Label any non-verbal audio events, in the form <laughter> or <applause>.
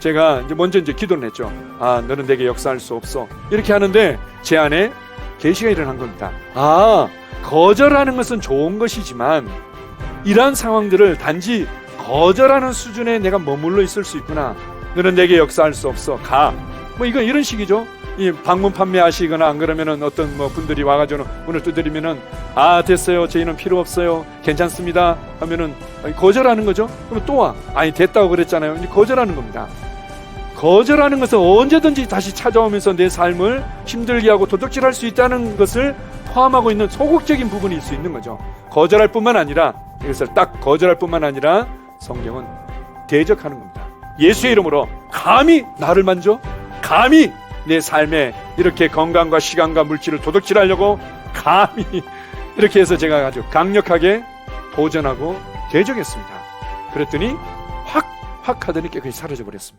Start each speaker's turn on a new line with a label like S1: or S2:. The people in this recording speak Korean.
S1: 제가 이제 먼저 이제 기도를 했죠. 아, 너는 내게 역사할 수 없어. 이렇게 하는데 제 안에 계시가 일어난 겁니다. 아, 거절하는 것은 좋은 것이지만 이러한 상황들을 단지 거절하는 수준에 내가 머물러 있을 수 있구나. 너는 내게 역사할 수 없어. 가. 뭐 이거 이런 식이죠. 이 방문 판매하시거나 안 그러면은 어떤 뭐 분들이 와가지고 문을 두드리면은 아 됐어요 저희는 필요 없어요 괜찮습니다 하면은 거절하는 거죠 그러면 또와 아니 됐다고 그랬잖아요 이제 거절하는 겁니다 거절하는 것은 언제든지 다시 찾아오면서 내 삶을 힘들게 하고 도둑질할 수 있다는 것을 포함하고 있는 소극적인 부분일 수 있는 거죠 거절할 뿐만 아니라 이것을 딱 거절할 뿐만 아니라 성경은 대적하는 겁니다 예수의 이름으로 감히 나를 만져 감히 내 삶에 이렇게 건강과 시간과 물질을 도둑질하려고 감히 <laughs> 이렇게 해서 제가 아주 강력하게 도전하고 대적했습니다. 그랬더니 확, 확 하더니 깨끗이 사라져 버렸습니다.